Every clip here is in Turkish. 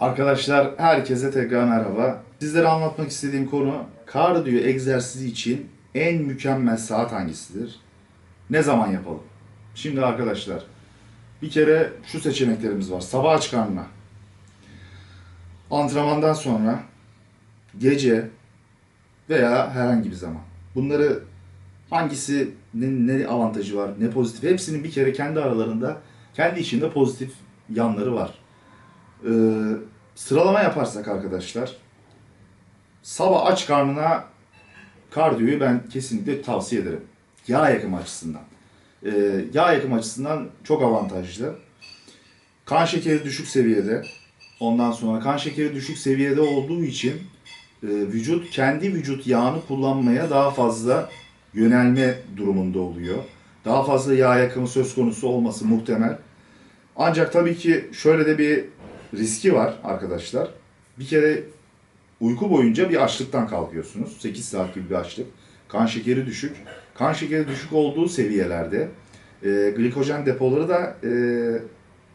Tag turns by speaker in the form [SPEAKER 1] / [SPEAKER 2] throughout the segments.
[SPEAKER 1] Arkadaşlar herkese tekrar merhaba. Sizlere anlatmak istediğim konu kardiyo egzersizi için en mükemmel saat hangisidir? Ne zaman yapalım? Şimdi arkadaşlar bir kere şu seçeneklerimiz var. Sabah aç karnına. Antrenmandan sonra gece veya herhangi bir zaman. Bunları hangisinin ne avantajı var, ne pozitif hepsinin bir kere kendi aralarında kendi içinde pozitif yanları var. Ee, sıralama yaparsak arkadaşlar sabah aç karnına kardiyoyu ben kesinlikle tavsiye ederim. Yağ yakımı açısından. Ee, yağ yakımı açısından çok avantajlı. Kan şekeri düşük seviyede. Ondan sonra kan şekeri düşük seviyede olduğu için e, vücut kendi vücut yağını kullanmaya daha fazla yönelme durumunda oluyor. Daha fazla yağ yakımı söz konusu olması muhtemel. Ancak tabii ki şöyle de bir riski var arkadaşlar. Bir kere uyku boyunca bir açlıktan kalkıyorsunuz. 8 saat gibi bir açlık. Kan şekeri düşük. Kan şekeri düşük olduğu seviyelerde e, glikojen depoları da e,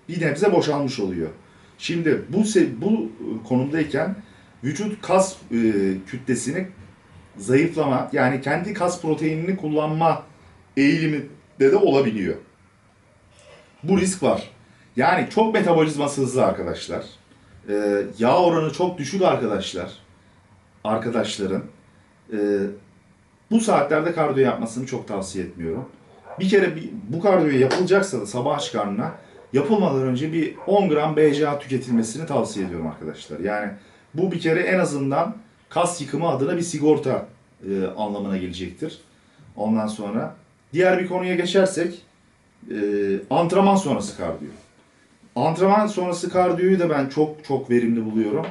[SPEAKER 1] bir nebze boşalmış oluyor. Şimdi bu bu konumdayken vücut kas e, kütlesini zayıflama yani kendi kas proteinini kullanma eğiliminde de olabiliyor. Bu risk var. Yani çok metabolizması hızlı arkadaşlar. Ee, yağ oranı çok düşük arkadaşlar. Arkadaşların. Ee, bu saatlerde kardiyo yapmasını çok tavsiye etmiyorum. Bir kere bir, bu kardiyo yapılacaksa da sabah aç karnına yapılmadan önce bir 10 gram BCA tüketilmesini tavsiye ediyorum arkadaşlar. Yani bu bir kere en azından kas yıkımı adına bir sigorta e, anlamına gelecektir. Ondan sonra diğer bir konuya geçersek e, antrenman sonrası kardiyo. Antrenman sonrası kardiyoyu da ben çok çok verimli buluyorum.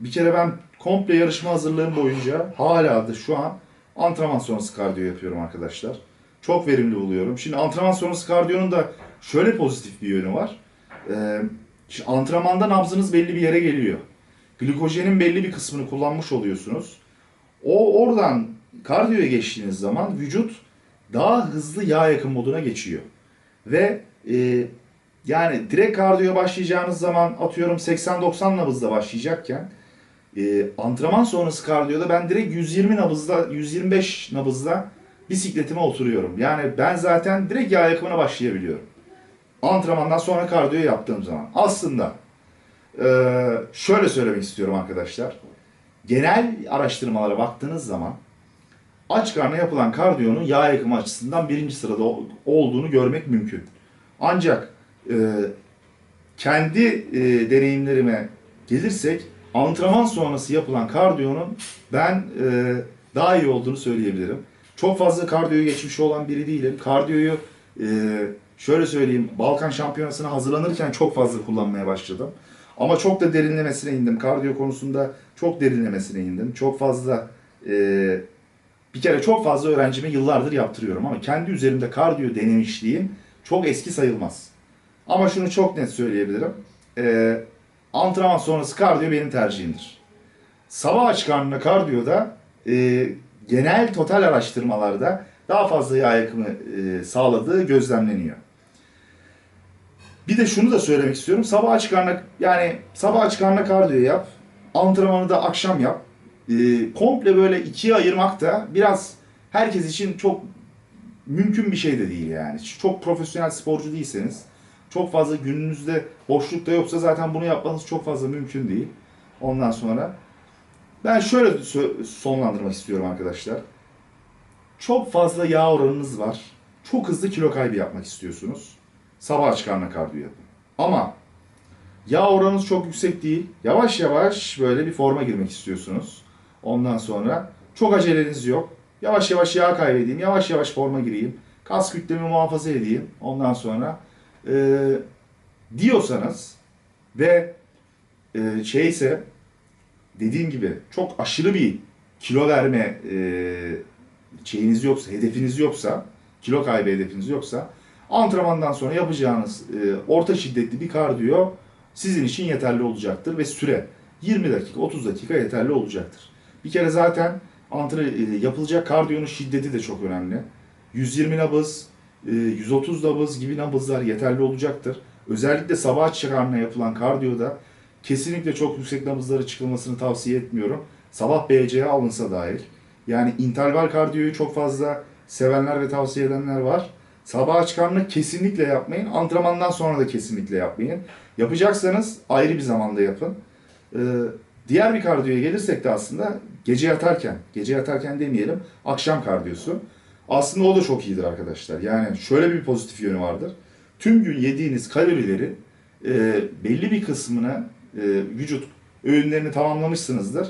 [SPEAKER 1] Bir kere ben komple yarışma hazırlığım boyunca hala da şu an antrenman sonrası kardiyo yapıyorum arkadaşlar. Çok verimli buluyorum. Şimdi antrenman sonrası kardiyonun da şöyle pozitif bir yönü var. Ee, şimdi antrenmanda nabzınız belli bir yere geliyor. Glikojenin belli bir kısmını kullanmış oluyorsunuz. O oradan kardiyoya geçtiğiniz zaman vücut daha hızlı yağ yakım moduna geçiyor. Ve e, yani direkt kardiyoya başlayacağınız zaman atıyorum 80-90 nabızda başlayacakken e, antrenman sonrası kardiyoda ben direkt 120 nabızda 125 nabızda bisikletime oturuyorum. Yani ben zaten direkt yağ yakımına başlayabiliyorum. Antrenmandan sonra kardiyo yaptığım zaman. Aslında e, şöyle söylemek istiyorum arkadaşlar. Genel araştırmalara baktığınız zaman aç karnına yapılan kardiyonun yağ yakımı açısından birinci sırada olduğunu görmek mümkün. Ancak e, kendi e, deneyimlerime gelirsek antrenman sonrası yapılan kardiyonun ben e, daha iyi olduğunu söyleyebilirim. Çok fazla kardiyoyu geçmiş olan biri değilim. Kardiyoyu e, şöyle söyleyeyim Balkan Şampiyonası'na hazırlanırken çok fazla kullanmaya başladım. Ama çok da derinlemesine indim. Kardiyo konusunda çok derinlemesine indim. Çok fazla e, bir kere çok fazla öğrencime yıllardır yaptırıyorum ama kendi üzerimde kardiyo denemişliğim çok eski sayılmaz. Ama şunu çok net söyleyebilirim. Ee, antrenman sonrası kardiyo benim tercihimdir. Sabah aç karnına kardiyoda e, genel total araştırmalarda daha fazla yağ yakımı e, sağladığı gözlemleniyor. Bir de şunu da söylemek istiyorum. Sabah aç karnına yani sabah aç karnına kardiyo yap. Antrenmanı da akşam yap. E, komple böyle ikiye ayırmak da biraz herkes için çok mümkün bir şey de değil yani. Çok profesyonel sporcu değilseniz, çok fazla gününüzde boşlukta yoksa zaten bunu yapmanız çok fazla mümkün değil. Ondan sonra ben şöyle sonlandırmak istiyorum arkadaşlar. Çok fazla yağ oranınız var. Çok hızlı kilo kaybı yapmak istiyorsunuz. Sabah aç karnına kardiyo yapın. Ama yağ oranınız çok yüksek değil. Yavaş yavaş böyle bir forma girmek istiyorsunuz. Ondan sonra çok aceleniz yok. Yavaş yavaş yağ kaybedeyim, yavaş yavaş forma gireyim, kas kütlemi muhafaza edeyim. Ondan sonra e, diyorsanız ve e, şeyse dediğim gibi çok aşırı bir kilo verme e, şeyiniz yoksa, hedefiniz yoksa, kilo kaybı hedefiniz yoksa antrenmandan sonra yapacağınız e, orta şiddetli bir kardiyo sizin için yeterli olacaktır ve süre 20 dakika, 30 dakika yeterli olacaktır. Bir kere zaten antre, e, yapılacak kardiyonun şiddeti de çok önemli. 120 nabız, 130 nabız gibi nabızlar yeterli olacaktır. Özellikle sabah karnına yapılan kardiyoda kesinlikle çok yüksek nabızlara çıkılmasını tavsiye etmiyorum. Sabah BCA alınsa dahil. Yani interval kardiyoyu çok fazla sevenler ve tavsiye edenler var. Sabah çıkarını kesinlikle yapmayın. Antrenmandan sonra da kesinlikle yapmayın. Yapacaksanız ayrı bir zamanda yapın. Ee, diğer bir kardiyoya gelirsek de aslında gece yatarken, gece yatarken demeyelim, akşam kardiyosu. Aslında o da çok iyidir arkadaşlar. Yani şöyle bir pozitif yönü vardır. Tüm gün yediğiniz kalorileri e, belli bir kısmına e, vücut öğünlerini tamamlamışsınızdır.